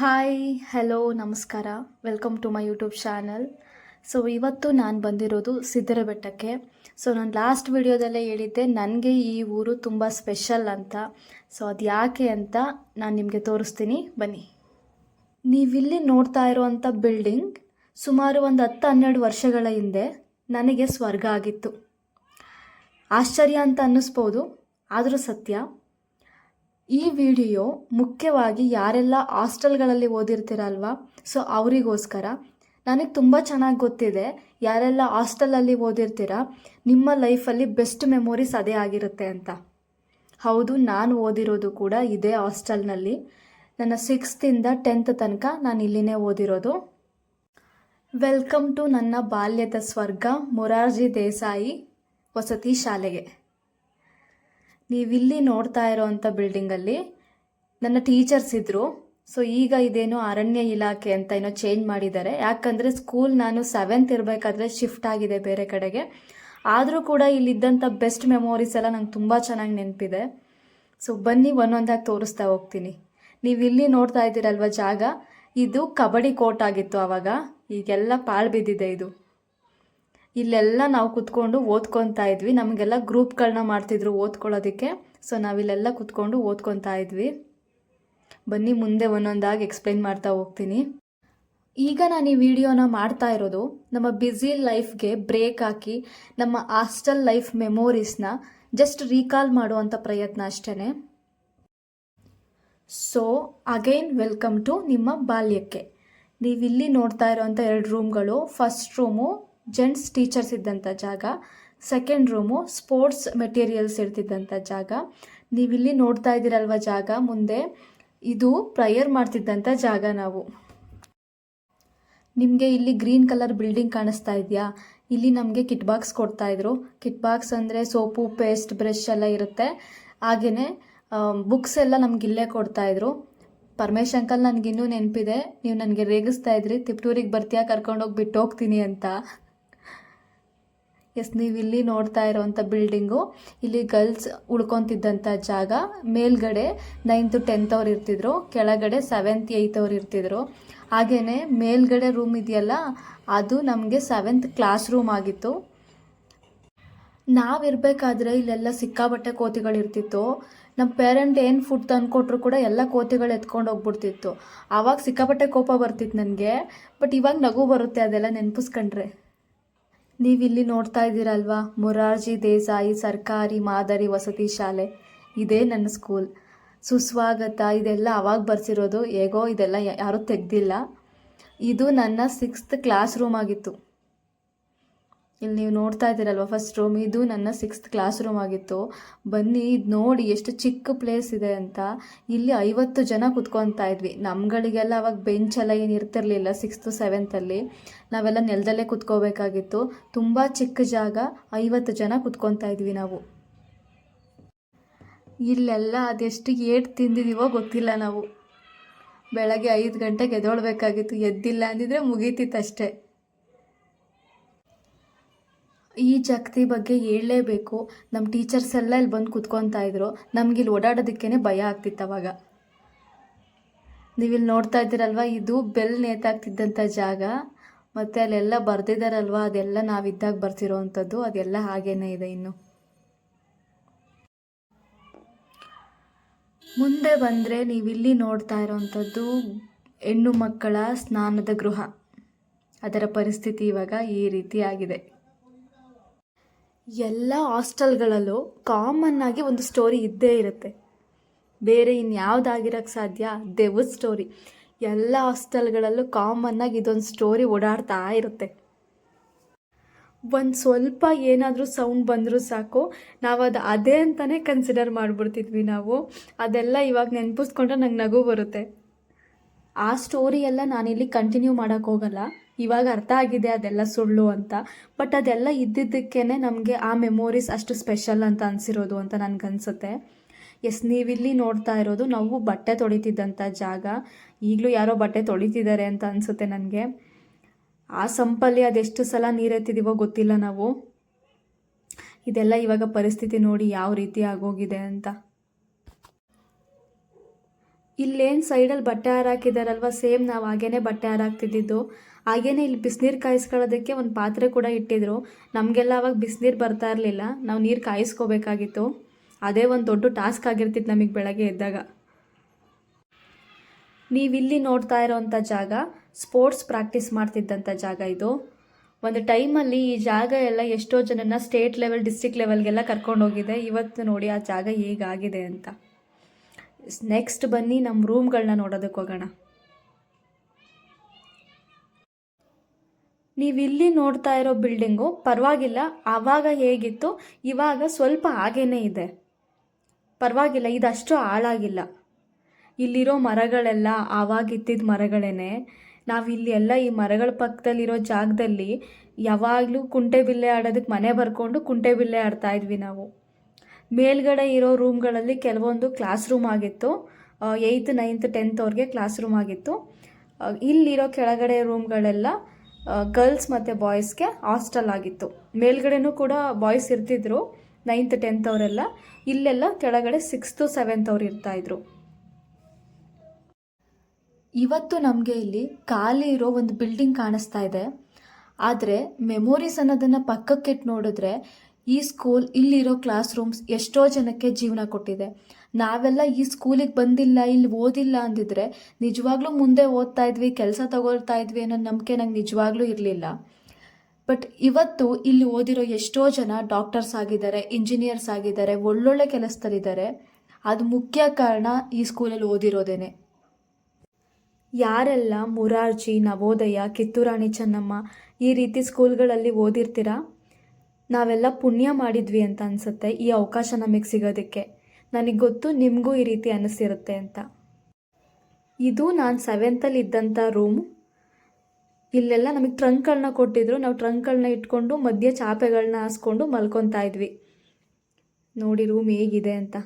Hi hello ನಮಸ್ಕಾರ. Welcome to my YouTube channel so ಇವತ್ತು ನಾನು ಬಂದಿರೋದು ಸಿದ್ದರ ಬೆಟ್ಟಕ್ಕೆ ಸೊ ನಾನು ಲಾಸ್ಟ್ ವಿಡಿಯೋದಲ್ಲೇ ಹೇಳಿದ್ದೆ, ನನಗೆ ಈ ಊರು ತುಂಬ ಸ್ಪೆಷಲ್ ಅಂತ. ಸೊ ಅದು ಯಾಕೆ ಅಂತ ನಾನು ನಿಮಗೆ ತೋರಿಸ್ತೀನಿ. ಬನ್ನಿ. ನೀವಿಲ್ಲಿ ನೋಡ್ತಾ ಇರೋವಂಥ ಬಿಲ್ಡಿಂಗ್ ಸುಮಾರು ಒಂದು ಹತ್ತು ಹನ್ನೆರಡು ವರ್ಷಗಳ ಹಿಂದೆ ನನಗೆ ಸ್ವರ್ಗ ಆಗಿತ್ತು. ಆಶ್ಚರ್ಯ ಅಂತ ಅನ್ನಿಸ್ಬೋದು, ಆದರೂ ಸತ್ಯ. ಈ ವಿಡಿಯೋ ಮುಖ್ಯವಾಗಿ ಯಾರೆಲ್ಲ ಹಾಸ್ಟೆಲ್ಗಳಲ್ಲಿ ಓದಿರ್ತೀರಲ್ವ? ಸೊ, ಅವರಿಗೋಸ್ಕರ. ನನಗೆ ತುಂಬ ಚೆನ್ನಾಗಿ ಗೊತ್ತಿದೆ ಯಾರೆಲ್ಲ ಹಾಸ್ಟೆಲಲ್ಲಿ ಓದಿರ್ತೀರ? ನಿಮ್ಮ ಲೈಫಲ್ಲಿ ಬೆಸ್ಟ್ ಮೆಮೊರೀಸ್ ಅದೇ ಆಗಿರುತ್ತೆ ಅಂತ. ಹೌದು, ನಾನು ಓದಿರೋದು ಕೂಡ ಇದೇ ಹಾಸ್ಟೆಲ್ನಲ್ಲಿ. ನನ್ನ ಸಿಕ್ಸ್ತಿಂದ ಟೆಂತ್ ತನಕ ನಾನು ಇಲ್ಲಿನೇ ಓದಿರೋದು. ವೆಲ್ಕಮ್ ಟು ನನ್ನ ಬಾಲ್ಯದ ಸ್ವರ್ಗ, ಮೊರಾರ್ಜಿ ದೇಸಾಯಿ ವಸತಿ ಶಾಲೆಗೆ. ನೀವಿಲ್ಲಿ ನೋಡ್ತಾ ಇರೋವಂಥ ಬಿಲ್ಡಿಂಗಲ್ಲಿ ನನ್ನ ಟೀಚರ್ಸ್ ಇದ್ದರು ಸೊ, ಈಗ ಇದೇನು ಅರಣ್ಯ ಇಲಾಖೆ ಅಂತ ಏನೋ ಚೇಂಜ್ ಮಾಡಿದ್ದಾರೆ. ಯಾಕಂದರೆ ಸ್ಕೂಲ್ ನಾನು ಸೆವೆಂತ್ ಇರಬೇಕಾದ್ರೆ ಶಿಫ್ಟ್ ಆಗಿದೆ ಬೇರೆ ಕಡೆಗೆ. ಆದರೂ ಕೂಡ ಇಲ್ಲಿದ್ದಂಥ ಬೆಸ್ಟ್ ಮೆಮೊರೀಸ್ ಎಲ್ಲ ನಂಗೆ ತುಂಬ ಚೆನ್ನಾಗಿ ನೆನಪಿದೆ. ಸೊ ಬನ್ನಿ, ಒಂದೊಂದಾಗಿ ತೋರಿಸ್ತಾ ಹೋಗ್ತೀನಿ. ನೀವು ಇಲ್ಲಿ ನೋಡ್ತಾ ಇದ್ದೀರಲ್ವ ಜಾಗ? ಇದು ಕಬಡ್ಡಿ ಕೋರ್ಟ್ ಆಗಿತ್ತು ಆವಾಗ ಈಗೆಲ್ಲ ಪಾಳು ಬಿದ್ದಿದೆ ಇದು. ಇಲ್ಲೆಲ್ಲ ನಾವು ಕುತ್ಕೊಂಡು ಓದ್ಕೊತಾ ಇದ್ವಿ. ನಮಗೆಲ್ಲ ಗ್ರೂಪ್ಗಳನ್ನ ಮಾಡ್ತಿದ್ರು ಓದ್ಕೊಳ್ಳೋದಕ್ಕೆ. ಸೊ, ನಾವಿಲ್ಲೆಲ್ಲ ಕುತ್ಕೊಂಡು ಓದ್ಕೊತಾ ಇದ್ವಿ. ಬನ್ನಿ, ಮುಂದೆ ಒಂದೊಂದಾಗಿ ಎಕ್ಸ್ಪ್ಲೈನ್ ಮಾಡ್ತಾ ಹೋಗ್ತೀನಿ. ಈಗ ನಾನು ಈ ವಿಡಿಯೋನ ಮಾಡ್ತಾ ಇರೋದು, ನಮ್ಮ ಬ್ಯುಸಿ ಲೈಫ್ಗೆ ಬ್ರೇಕ್ ಹಾಕಿ ನಮ್ಮ ಹಾಸ್ಟೆಲ್ ಲೈಫ್ ಮೆಮೊರೀಸ್ನ ಜಸ್ಟ್ ರೀಕಾಲ್ ಮಾಡುವಂಥ ಪ್ರಯತ್ನ ಅಷ್ಟೇ ಸೊ, ಅಗೈನ್ ವೆಲ್ಕಮ್ ಟು ನಿಮ್ಮ ಬಾಲ್ಯಕ್ಕೆ. ನೀವಿಲ್ಲಿ ನೋಡ್ತಾ ಇರೋವಂಥ ಎರಡು ರೂಮ್ಗಳು. ಫಸ್ಟ್ ರೂಮು ಜೆಂಟ್ಸ್ ಟೀಚರ್ಸ್ ಇದ್ದಂಥ ಜಾಗ. ಸೆಕೆಂಡ್ ರೂಮು, ಸ್ಪೋರ್ಟ್ಸ್ ಮೆಟೀರಿಯಲ್ಸ್ ಇರ್ತಿದ್ದಂಥ ಜಾಗ. ನೀವಿಲ್ಲಿ ನೋಡ್ತಾ ಇದ್ದೀರಲ್ವ ಜಾಗ? ಮುಂದೆ ಇದು ಪ್ರಯರ್ ಮಾಡ್ತಿದ್ದಂಥ ಜಾಗ ನಾವು. ನಿಮಗೆ ಇಲ್ಲಿ ಗ್ರೀನ್ ಕಲರ್ ಬಿಲ್ಡಿಂಗ್ ಕಾಣಿಸ್ತಾ ಇದೆಯಾ? ಇಲ್ಲಿ ನಮಗೆ ಕಿಟ್ ಬಾಕ್ಸ್ ಕೊಡ್ತಾಯಿದ್ರು ಕಿಟ್ ಬಾಕ್ಸ್ ಅಂದರೆ ಸೋಪು, ಪೇಸ್ಟ್, ಬ್ರಷ್ ಎಲ್ಲ ಇರುತ್ತೆ. ಹಾಗೆಯೇ ಬುಕ್ಸ್ ಎಲ್ಲ ನಮ್ಗೆ ಇಲ್ಲೇ ಕೊಡ್ತಾಯಿದ್ರು ಪರಮೇಶ್ ಅಂಕಲ್ ನನಗಿನ್ನೂ ನೆನಪಿದೆ. ನೀವು ನನಗೆ ರೇಗಿಸ್ತಾ ಇದ್ರಿ. ತಿಪ್ಟೂರಿಗೆ ಬರ್ತೀಯಾ ಕರ್ಕೊಂಡೋಗಿ ಬಿಟ್ಟು ಹೋಗ್ತೀನಿ ಅಂತ. ಎಸ್ ನೀವು ಇಲ್ಲಿ ನೋಡ್ತಾ ಇರೋವಂಥ ಬಿಲ್ಡಿಂಗು ಇಲ್ಲಿ ಗರ್ಲ್ಸ್ ಉಳ್ಕೊತಿದ್ದಂಥ ಜಾಗ. ಮೇಲ್ಗಡೆ ನೈನ್ತ್ ಟೆಂತ್ ಅವ್ರು ಇರ್ತಿದ್ರು, ಕೆಳಗಡೆ ಸೆವೆಂತ್ ಏಯ್ತ್ ಅವ್ರು ಇರ್ತಿದ್ರು. ಹಾಗೆಯೇ ಮೇಲ್ಗಡೆ ರೂಮ್ ಇದೆಯಲ್ಲ, ಅದು ನಮಗೆ ಸೆವೆಂತ್ ಕ್ಲಾಸ್ ರೂಮ್ ಆಗಿತ್ತು. ನಾವಿರಬೇಕಾದ್ರೆ ಇಲ್ಲೆಲ್ಲ ಸಿಕ್ಕಾಬಟ್ಟೆ ಕೋತಿಗಳಿರ್ತಿತ್ತು ನಮ್ಮ ಪೇರೆಂಟ್ ಏನು ಫುಡ್ ತಂದುಕೊಟ್ರು ಕೂಡ ಎಲ್ಲ ಕೋತಿಗಳು ಎತ್ಕೊಂಡು ಹೋಗ್ಬಿಡ್ತಿತ್ತು. ಆವಾಗ ಸಿಕ್ಕಾಪಟ್ಟೆ ಕೋಪ ಬರ್ತಿತ್ತು ನನಗೆ ಬಟ್ ಇವಾಗ ನಗು ಬರುತ್ತೆ, ಅದೆಲ್ಲ ನೆನಪಿಸ್ಕೊಂಡ್ರೆ. ನೀವಿಲ್ಲಿ ನೋಡ್ತಾ ಇದ್ದೀರಲ್ವಾ? ಮೊರಾರ್ಜಿ ದೇಸಾಯಿ ಸರ್ಕಾರಿ ಮಾದರಿ ವಸತಿ ಶಾಲೆ. ಇದೇ ನನ್ನ ಸ್ಕೂಲ್. ಸುಸ್ವಾಗತ, ಇದೆಲ್ಲ ಅವಾಗ ಬರ್ಸಿರೋದು, ಹೇಗೋ ಇದೆಲ್ಲ ಯಾರೂ ತೆಗ್ದಿಲ್ಲ. ಇದು ನನ್ನ ಸಿಕ್ಸ್ತ್ ಕ್ಲಾಸ್ ರೂಮ್ ಆಗಿತ್ತು. ಇಲ್ಲಿ ನೀವು ನೋಡ್ತಾ ಇದ್ದೀರಲ್ವ ಫಸ್ಟ್ ರೂಮ್ ಇದು ನನ್ನ ಸಿಕ್ಸ್ತ್ ಕ್ಲಾಸ್ ರೂಮ್ ಆಗಿತ್ತು. ಬನ್ನಿ, ಇದು ನೋಡಿ ಎಷ್ಟು ಚಿಕ್ಕ ಪ್ಲೇಸ್ ಇದೆ ಅಂತ. ಇಲ್ಲಿ ಐವತ್ತು ಜನ ಕುತ್ಕೊತಾ ಇದ್ವಿ. ನಮ್ಗಳಿಗೆಲ್ಲ ಅವಾಗ ಬೆಂಚ್ ಎಲ್ಲ ಏನು ಇರ್ತಿರ್ಲಿಲ್ಲ ಸಿಕ್ಸ್ತು ಸೆವೆಂತಲ್ಲಿ ನಾವೆಲ್ಲ ನೆಲದಲ್ಲೇ ಕುತ್ಕೋಬೇಕಾಗಿತ್ತು. ತುಂಬ ಚಿಕ್ಕ ಜಾಗ, ಐವತ್ತು ಜನ ಕುತ್ಕೊತಾ ಇದ್ವಿ ನಾವು. ಇಲ್ಲೆಲ್ಲ ಅದೆಷ್ಟು ಏಟ್ ತಿಂದಿದ್ದೀವೋ ಗೊತ್ತಿಲ್ಲ ನಾವು. ಬೆಳಗ್ಗೆ ಐದು ಗಂಟೆಗೆ ಎದೊಳ್ಬೇಕಾಗಿತ್ತು ಎದ್ದಿಲ್ಲ ಅಂದಿದ್ರೆ ಮುಗೀತಿತ್ತು ಅಷ್ಟೇ ಈ ಜಗತಿ ಬಗ್ಗೆ ಹೇಳಲೇಬೇಕು. ನಮ್ಮ ಟೀಚರ್ಸ್ ಎಲ್ಲ ಇಲ್ಲಿ ಬಂದು ಕುತ್ಕೊತಾ ಇದ್ರು. ನಮ್ಗೆ ಇಲ್ಲಿ ಓಡಾಡೋದಕ್ಕೇ ಭಯ ಆಗ್ತಿತ್ತು ಅವಾಗ. ನೀವಿಲ್ಲಿ ನೋಡ್ತಾ ಇದ್ದೀರಲ್ವ? ಇದು ಬೆಲ್ ನೇತಾಗ್ತಿದ್ದಂಥ ಜಾಗ. ಮತ್ತು ಅಲ್ಲೆಲ್ಲ ಬರ್ದಿದ್ದಾರಲ್ವ ಅದೆಲ್ಲ ನಾವಿದ್ದಾಗ ಬರ್ತಿರೋ ಅಂಥದ್ದು ಅದೆಲ್ಲ ಹಾಗೇನೇ ಇದೆ ಇನ್ನು. ಮುಂದೆ ಬಂದರೆ ನೀವಿಲ್ಲಿ ನೋಡ್ತಾ ಇರೋವಂಥದ್ದು ಹೆಣ್ಣು ಮಕ್ಕಳ ಸ್ನಾನದ ಗೃಹ. ಅದರ ಪರಿಸ್ಥಿತಿ ಇವಾಗ ಈ ರೀತಿ ಆಗಿದೆ. ಎಲ್ಲ ಹಾಸ್ಟೆಲ್ಗಳಲ್ಲೂ ಕಾಮನ್ ಆಗಿ ಒಂದು ಸ್ಟೋರಿ ಇದ್ದೇ ಇರುತ್ತೆ. ಬೇರೆ ಇನ್ಯಾವುದಾಗಿರೋಕ್ಕೆ ಸಾಧ್ಯ? ದೆವ್ವದ ಸ್ಟೋರಿ ಎಲ್ಲ ಹಾಸ್ಟೆಲ್ಗಳಲ್ಲೂ ಕಾಮನ್ ಆಗಿ ಇದೊಂದು ಸ್ಟೋರಿ ಓಡಾಡ್ತಾ ಇರುತ್ತೆ. ಒಂದು ಸ್ವಲ್ಪ ಏನಾದರೂ ಸೌಂಡ್ ಬಂದರೂ ಸಾಕು. ನಾವು ಅದು ಅದೇ ಅಂತಲೇ ಕನ್ಸಿಡರ್ ಮಾಡಿಬಿಡ್ತಿದ್ವಿ ನಾವು. ಅದೆಲ್ಲ ಇವಾಗ ನೆನಪಿಸ್ಕೊಂಡ್ರೆ ನಂಗೆ ನಗು ಬರುತ್ತೆ. ಆ ಸ್ಟೋರಿ ಎಲ್ಲ ನಾನಿಲ್ಲಿ ಕಂಟಿನ್ಯೂ ಮಾಡೋಕ್ಕೆ ಹೋಗಲ್ಲ. ಇವಾಗ ಅರ್ಥ ಆಗಿದೆ ಅದೆಲ್ಲ ಸುಳ್ಳು ಅಂತ. ಬಟ್ ಅದೆಲ್ಲ ಇದ್ದಿದ್ದಕ್ಕೇ ನಮಗೆ ಆ ಮೆಮೊರೀಸ್ ಅಷ್ಟು ಸ್ಪೆಷಲ್ ಅಂತ ಅನಿಸಿರೋದು ಅಂತ ನನಗನ್ಸುತ್ತೆ ಎಸ್ ನೀವಿಲ್ಲಿ ನೋಡ್ತಾ ಇರೋದು ನಾವು ಬಟ್ಟೆ ತೊಳಿತಿದ್ದಂಥ ಜಾಗ. ಈಗಲೂ ಯಾರೋ ಬಟ್ಟೆ ತೊಳಿತಿದ್ದಾರೆ ಅಂತ ಅನಿಸುತ್ತೆ ನನಗೆ. ಆ ಸಂಪಲ್ಲಿ ಅದೆಷ್ಟು ಸಲ ನೀರೆತ್ತಿದೀವೋ ಗೊತ್ತಿಲ್ಲ ನಾವು. ಇದೆಲ್ಲ ಇವಾಗ ಪರಿಸ್ಥಿತಿ ನೋಡಿ ಯಾವ ರೀತಿ ಆಗೋಗಿದೆ ಅಂತ. ಇಲ್ಲೇನು ಸೈಡಲ್ಲಿ ಬಟ್ಟೆ ಹಾರಾಕಿದಾರಲ್ವ? ಸೇಮ್ ನಾವು ಹಾಗೇನೆ ಬಟ್ಟೆ ಹಾರಾಕ್ತಿದ್ದಿದ್ದು. ಹಾಗೇನೆ ಇಲ್ಲಿ ಬಿಸಿನೀರು ಕಾಯಿಸ್ಕೊಳ್ಳೋದಕ್ಕೆ ಒಂದು ಪಾತ್ರೆ ಕೂಡ ಇಟ್ಟಿದ್ರು. ನಮಗೆಲ್ಲ ಅವಾಗ ಬಿಸಿನೀರು ಬರ್ತಾ ಇರಲಿಲ್ಲ. ನಾವು ನೀರು ಕಾಯಿಸ್ಕೋಬೇಕಾಗಿತ್ತು. ಅದೇ ಒಂದು ದೊಡ್ಡ ಟಾಸ್ಕ್ ಆಗಿರ್ತಿತ್ತು ನಮಗೆ ಬೆಳಗ್ಗೆ ಎದ್ದಾಗ. ನೀವಿಲ್ಲಿ ನೋಡ್ತಾ ಇರೋವಂಥ ಜಾಗ ಸ್ಪೋರ್ಟ್ಸ್ ಪ್ರಾಕ್ಟೀಸ್ ಮಾಡ್ತಿದ್ದಂಥ ಜಾಗ ಇದು. ಒಂದು ಟೈಮಲ್ಲಿ ಈ ಜಾಗ ಎಲ್ಲ ಎಷ್ಟೋ ಜನನ ಸ್ಟೇಟ್ ಲೆವೆಲ್ ಡಿಸ್ಟಿಕ್ ಲೆವೆಲ್ಗೆಲ್ಲ ಕರ್ಕೊಂಡೋಗಿದೆ ಇವತ್ತು ನೋಡಿ ಆ ಜಾಗ ಹೇಗಾಗಿದೆ ಅಂತ. ನೆಕ್ಸ್ಟ್ ಬನ್ನಿ ನಮ್ಮ ರೂಮ್ಗಳನ್ನ ನೋಡೋದಕ್ಕೆ ಹೋಗೋಣ. ನೀವು ಇಲ್ಲಿ ನೋಡ್ತಾ ಇರೋ ಬಿಲ್ಡಿಂಗು ಪರವಾಗಿಲ್ಲ, ಆವಾಗ ಹೇಗಿತ್ತು ಇವಾಗ ಸ್ವಲ್ಪ ಹಾಗೇನೇ ಇದೆ. ಪರವಾಗಿಲ್ಲ, ಇದಷ್ಟು ಹಾಳಾಗಿಲ್ಲ. ಇಲ್ಲಿರೋ ಮರಗಳೆಲ್ಲ ಆವಾಗ ಇತ್ತಿದ್ದ ಮರಗಳೇನೆ. ನಾವಿಲ್ಲಿ ಎಲ್ಲ ಈ ಮರಗಳ ಪಕ್ಕದಲ್ಲಿರೋ ಜಾಗದಲ್ಲಿ ಯಾವಾಗಲೂ ಕುಂಟೆಬಿಲ್ಲೆ ಆಡೋದಕ್ಕೆ ಮನೆ ಬರ್ಕೊಂಡು ಕುಂಟೆಬಿಲ್ಲೆ ಆಡ್ತಾ ಇದ್ವಿ ನಾವು. ಮೇಲ್ಗಡೆ ಇರೋ ರೂಮ್ಗಳಲ್ಲಿ ಕೆಲವೊಂದು ಕ್ಲಾಸ್ ರೂಮ್ ಆಗಿತ್ತು. ಏಯ್ತ್, ನೈನ್ತ್, ಟೆಂತ್ ಅವ್ರಿಗೆ ಕ್ಲಾಸ್ ರೂಮ್ ಆಗಿತ್ತು. ಇಲ್ಲಿರೋ ಕೆಳಗಡೆ ರೂಮ್ಗಳೆಲ್ಲ ಗರ್ಲ್ಸ್ ಮತ್ತು ಬಾಯ್ಸ್ಗೆ ಹಾಸ್ಟೆಲ್ ಆಗಿತ್ತು. ಮೇಲ್ಗಡೆನೂ ಕೂಡ ಬಾಯ್ಸ್ ಇರ್ತಿದ್ರು ನೈನ್ತ್ ಟೆಂತ್ ಅವರೆಲ್ಲ. ಇಲ್ಲೆಲ್ಲ ಕೆಳಗಡೆ ಸಿಕ್ಸ್ತು ಸೆವೆಂತ್ ಅವ್ರು ಇರ್ತಾಯಿದ್ರು ಇವತ್ತು ನಮಗೆ ಇಲ್ಲಿ ಖಾಲಿ ಇರೋ ಒಂದು ಬಿಲ್ಡಿಂಗ್ ಕಾಣಿಸ್ತಾ ಇದೆ. ಆದರೆ ಮೆಮೊರೀಸ್ ಅನ್ನೋದನ್ನು ಪಕ್ಕಕ್ಕೆ ನೋಡಿದ್ರೆ ಈ ಸ್ಕೂಲ್ ಇಲ್ಲಿರೋ ಕ್ಲಾಸ್ ರೂಮ್ಸ್ ಎಷ್ಟೋ ಜನಕ್ಕೆ ಜೀವನ ಕೊಟ್ಟಿದೆ. ನಾವೆಲ್ಲ ಈ ಸ್ಕೂಲಿಗೆ ಬಂದಿಲ್ಲ, ಇಲ್ಲಿ ಓದಿಲ್ಲ ಅಂದಿದ್ರೆ ನಿಜವಾಗ್ಲೂ ಮುಂದೆ ಓದ್ತಾ ಇದ್ವಿ, ಕೆಲಸ ತಗೊಳ್ತಾ ಇದ್ವಿ ಅನ್ನೋ ನಂಬಿಕೆ ನಂಗೆ ನಿಜವಾಗ್ಲೂ ಇರಲಿಲ್ಲ. ಬಟ್ ಇವತ್ತು ಇಲ್ಲಿ ಓದಿರೋ ಎಷ್ಟೋ ಜನ ಡಾಕ್ಟರ್ಸ್ ಆಗಿದ್ದಾರೆ ಇಂಜಿನಿಯರ್ಸ್ ಆಗಿದ್ದಾರೆ, ಒಳ್ಳೊಳ್ಳೆ ಕೆಲಸದಲ್ಲಿದ್ದಾರೆ. ಅದು ಮುಖ್ಯ ಕಾರಣ ಈ ಸ್ಕೂಲಲ್ಲಿ ಓದಿರೋದೇನೆ. ಯಾರೆಲ್ಲ ಮುರಾರ್ಜಿ, ನವೋದಯ, ಕಿತ್ತೂರಾಣಿ ಚೆನ್ನಮ್ಮ ಈ ರೀತಿ ಸ್ಕೂಲ್ಗಳಲ್ಲಿ ಓದಿರ್ತೀರಾ? ನಾವೆಲ್ಲ ಪುಣ್ಯ ಮಾಡಿದ್ವಿ ಅಂತ ಅನಿಸುತ್ತೆ ಈ ಅವಕಾಶ ನಮಗೆ ಸಿಗೋದಕ್ಕೆ. ನನಗೆ ಗೊತ್ತು ನಿಮಗೂ ಈ ರೀತಿ ಅನಿಸಿರುತ್ತೆ ಅಂತ. ಇದು ನಾನು ಸೆವೆಂತಲ್ಲಿ ಇದ್ದಂಥ ರೂಮ್ ಇಲ್ಲೆಲ್ಲ ನಮಗೆ ಟ್ರಂಕ್ಗಳನ್ನ ಕೊಟ್ಟಿದ್ರು. ನಾವು ಟ್ರಂಕ್ಗಳನ್ನ ಇಟ್ಕೊಂಡು ಮಧ್ಯೆ ಚಾಪೆಗಳನ್ನ ಹಾಸ್ಕೊಂಡು ಮಲ್ಕೊತಾ ಇದ್ವಿ. ನೋಡಿ ರೂಮ್ ಹೇಗಿದೆ ಅಂತ.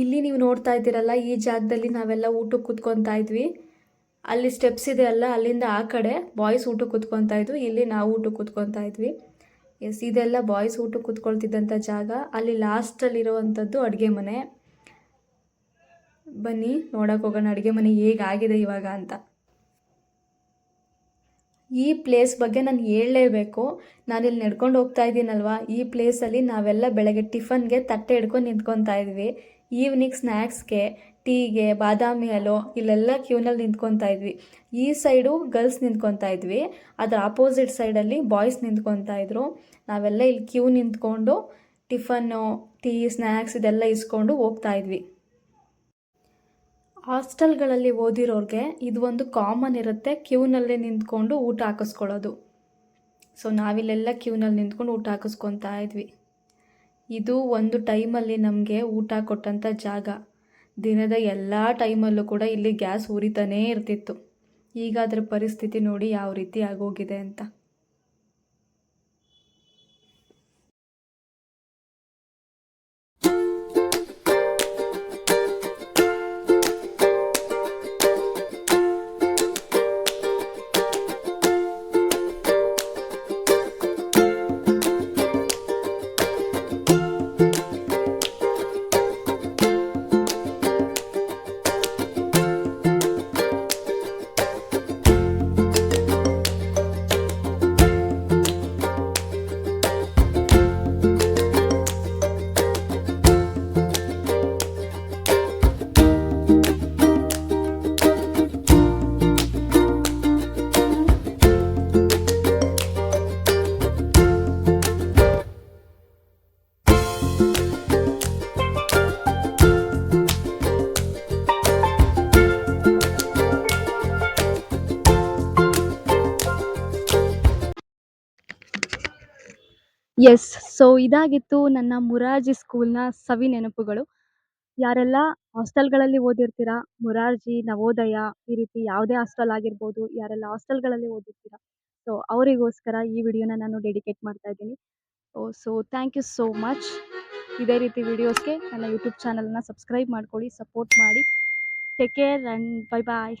ಇಲ್ಲಿ ನೀವು ನೋಡ್ತಾ ಇದ್ದೀರಲ್ಲ, ಈ ಜಾಗದಲ್ಲಿ ನಾವೆಲ್ಲ ಊಟಕ್ಕೆ ಕುತ್ಕೊತಾ ಇದ್ವಿ. ಅಲ್ಲಿ ಸ್ಟೆಪ್ಸ್ ಇದೆ ಅಲ್ಲ, ಅಲ್ಲಿಂದ ಆ ಕಡೆ ಬಾಯ್ಸ್ ಊಟಕ್ಕೆ ಕುತ್ಕೊತಾ ಇದ್ವಿ ಇಲ್ಲಿ ನಾವು ಊಟಕ್ಕೆ ಕುತ್ಕೊತಾ ಇದ್ವಿ. ಎಸ್ ಇದೆಲ್ಲ ಬಾಯ್ಸ್ ಊಟಕ್ಕೆ ಕೂತ್ಕೊಳ್ತಿದ್ದಂಥ ಜಾಗ. ಅಲ್ಲಿ ಲಾಸ್ಟಲ್ಲಿರುವಂಥದ್ದು ಅಡುಗೆ ಮನೆ. ಬನ್ನಿ, ನೋಡೋಕೆ ಹೋಗೋಣ ಅಡುಗೆ ಮನೆ ಹೇಗಾಗಿದೆ ಇವಾಗ ಅಂತ. ಈ ಪ್ಲೇಸ್ ಬಗ್ಗೆ ನಾನು ಹೇಳಲೇಬೇಕು. ನಾನಿಲ್ಲಿ ನಡ್ಕೊಂಡು ಹೋಗ್ತಾ ಇದ್ದೀನಲ್ವಾ? ಈ ಪ್ಲೇಸಲ್ಲಿ ನಾವೆಲ್ಲ ಬೆಳಗ್ಗೆ ಟಿಫನ್ಗೆ ತಟ್ಟೆ ಹಿಡ್ಕೊಂಡು ನಿಂತ್ಕೊತಾ ಇದ್ವಿ. ಈವ್ನಿಂಗ್ ಸ್ನ್ಯಾಕ್ಸ್ಗೆ ಟೀಗೆ, ಬಾದಾಮಿ ಹಾಲು ಇಲ್ಲೆಲ್ಲ ಕ್ಯೂನಲ್ಲಿ ನಿಂತ್ಕೊತಾ ಇದ್ವಿ. ಈ ಸೈಡು ಗರ್ಲ್ಸ್ ನಿಂತ್ಕೊತಾ ಇದ್ವಿ. ಅದರ ಆಪೋಸಿಟ್ ಸೈಡಲ್ಲಿ ಬಾಯ್ಸ್ ನಿಂತ್ಕೊತಾ ಇದ್ರು. ನಾವೆಲ್ಲ ಇಲ್ಲಿ ಕ್ಯೂ ನಿಂತ್ಕೊಂಡು ಟಿಫನ್ನು, ಟೀ ಸ್ನ್ಯಾಕ್ಸ್ ಇದೆಲ್ಲ ಇಸ್ಕೊಂಡು ಹೋಗ್ತಾ ಇದ್ವಿ. ಹಾಸ್ಟೆಲ್ಗಳಲ್ಲಿ ಓದಿರೋರಿಗೆ ಇದು ಒಂದು ಕಾಮನ್ ಇರುತ್ತೆ ಕ್ಯೂನಲ್ಲೇ ನಿಂತ್ಕೊಂಡು ಊಟ ಹಾಕಿಸ್ಕೊಳ್ಳೋದು. ಸೊ ನಾವಿಲ್ಲೆಲ್ಲ ಕ್ಯೂನಲ್ಲಿ ನಿಂತ್ಕೊಂಡು ಊಟ ಹಾಕಿಸ್ಕೊತಾ ಇದ್ವಿ. ಇದು ಒಂದು ಟೈಮಲ್ಲಿ ನಮಗೆ ಊಟ ಕೊಟ್ಟಂಥ ಜಾಗ. ದಿನದ ಎಲ್ಲ ಟೈಮಲ್ಲೂ ಕೂಡ ಇಲ್ಲಿ ಗ್ಯಾಸ್ ಉರಿತಾನೇ ಇರ್ತಿತ್ತು. ಈಗ ಅದರ ಪರಿಸ್ಥಿತಿ ನೋಡಿ ಯಾವ ರೀತಿ ಆಗೋಗಿದೆ ಅಂತ. ಎಸ್ ಸೊ ಇದಾಗಿತ್ತು ನನ್ನ ಮುರಾರ್ಜಿ ಸ್ಕೂಲ್ನ ಸವಿ ನೆನಪುಗಳು. ಯಾರೆಲ್ಲ ಹಾಸ್ಟೆಲ್ಗಳಲ್ಲಿ ಓದಿರ್ತೀರಾ? ಮುರಾರ್ಜಿ, ನವೋದಯ ಈ ರೀತಿ ಯಾವುದೇ ಹಾಸ್ಟೆಲ್ ಆಗಿರ್ಬೋದು, ಯಾರೆಲ್ಲ ಹಾಸ್ಟೆಲ್ಗಳಲ್ಲಿ ಓದಿರ್ತೀರಾ? ಸೊ ಅವರಿಗೋಸ್ಕರ ಈ ವಿಡಿಯೋನ ನಾನು ಡೆಡಿಕೇಟ್ ಮಾಡ್ತಾ ಇದ್ದೀನಿ. ಓ so thank you so much ಇದೇ ರೀತಿ ವಿಡಿಯೋಸ್ಗೆ ನನ್ನ ಯೂಟ್ಯೂಬ್ ಚಾನಲ್ನ ಸಬ್ಸ್ಕ್ರೈಬ್ ಮಾಡ್ಕೊಳ್ಳಿ, ಸಪೋರ್ಟ್ ಮಾಡಿ. Take care and bye bye